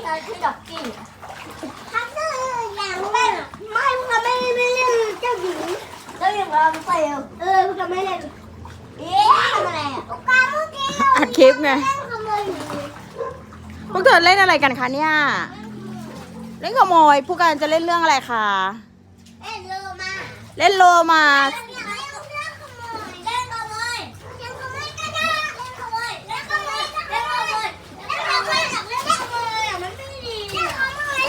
กกี้นะชื่อด็อกกี้เขาชื่ออย่างไม่ไม่พวกเขาไม่ไม่เล่นเจ้าหญิงเจ้าหญิงเราไปเออพวกเขาไม่เล่นเอ๊ะทำอะไรอะปลาเมื่อกี้อัดคลิปไงเล่นขโมยหนูพวกเธอเล่นอะไรกันคะเนี่ย เล่นขโมย ผู้การจะเล่นเรื่องอะไรคะเล่นโลมาเล่นโลมาเล่นขโมยเ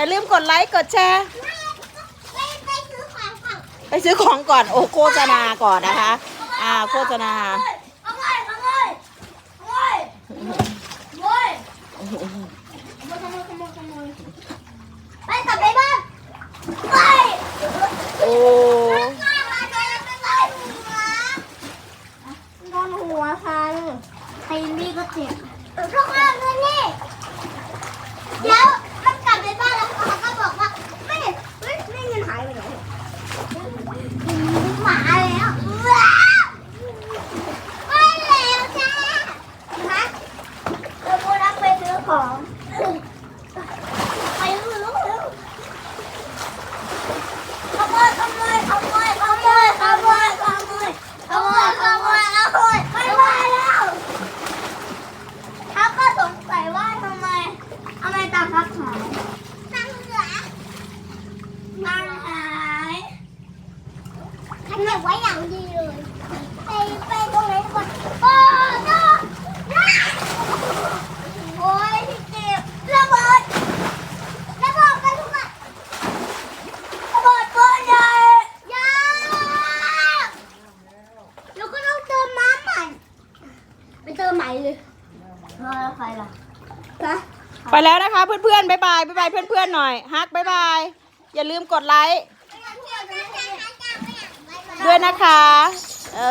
อย่าลืมกดไลค์กดแชร์ ไปซื้อของก่อน โอ้โฆษณาก่อนนะคะ อ่าโฆษณา โอ้ใครรีบก็เจ็บข้างางเลยนี่ เดี๋ยว ก็บไว้อย่างดีเลย ไปไปตรงไหนก่อนโอ้โนโอ้ยพี่เก็บระเบิดระเบิดไปทุกคนระเบิดตัวใหญ่ยาแล้วก็ต้องเติมน้ำใหม่ไปเติมใหม่เลยรอแล้วใครล่ะฮะไปแล้วนะคะเพื่อนๆบ๊ายบายบ๊ายบายเพื่อนๆหน่อยฮักบ๊ายบายอย่าลืมกดไลค์ด้วย นะคะ เอ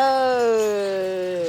อ